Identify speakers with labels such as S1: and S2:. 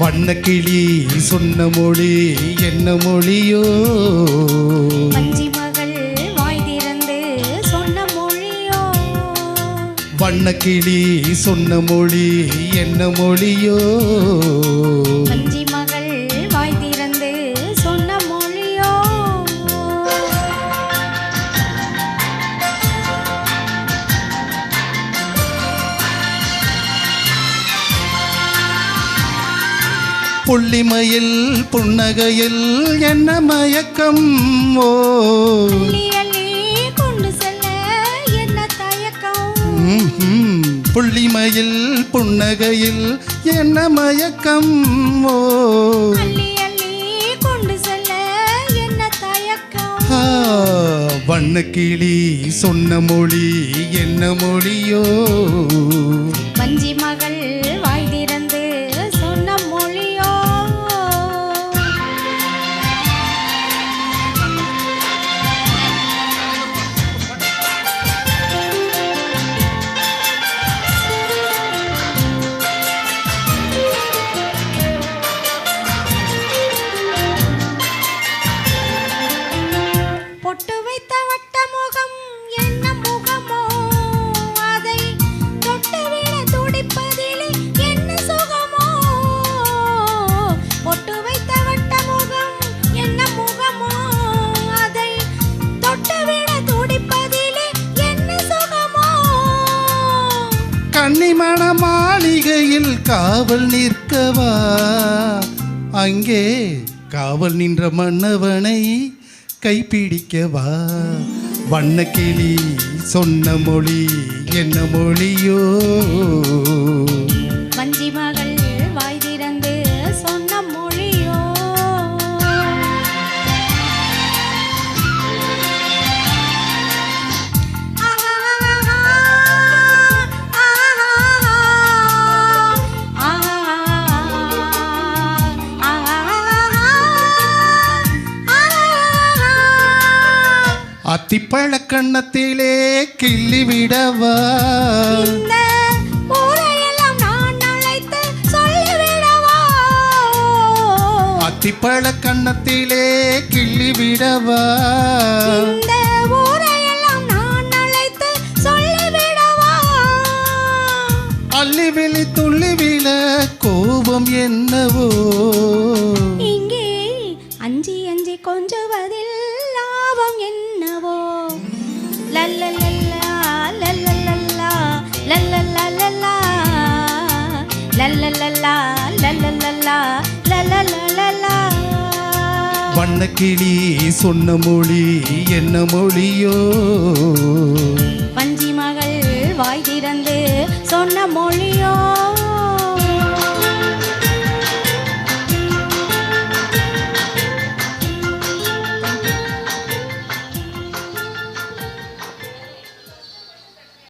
S1: வண்ணக்கிளி சொன்ன மொழி என்ன மொழியோ? வண்ணக்கிளி சொன்ன மொழி என்ன மொழியோ? புள்ளிமயில் புன்னகையில் என்ன மயக்கம்? ஓ. புள்ளிமயில் புன்னகையில் என்ன மயக்கம்? ஓ. வண்ணக்கிளி சொன்ன மொழி என்ன மொழியோ? கன்னிமண மாளிகையில் காவல் நிற்கவா? அங்கே காவல் நின்ற மன்னவனை கைப்பிடிக்கவா? வண்ணக்கிளி சொன்ன மொழி என்ன மொழியோ? அத்திப்பழ கண்ணத்திலே கிள்ளி விடவா? அத்திப்பழ கண்ணத்திலே கிள்ளி விடவா? அள்ளி விழி துள்ளி விழ கோபம் என்னவோ?
S2: இங்கே அஞ்சி அஞ்சி கொஞ்சுவதில்
S1: வண்ணக்கிளி சொன்ன மொழி என்ன மொழியோ?
S2: வஞ்சி மகள் வாய் திறந்து சொன்ன மொழியோ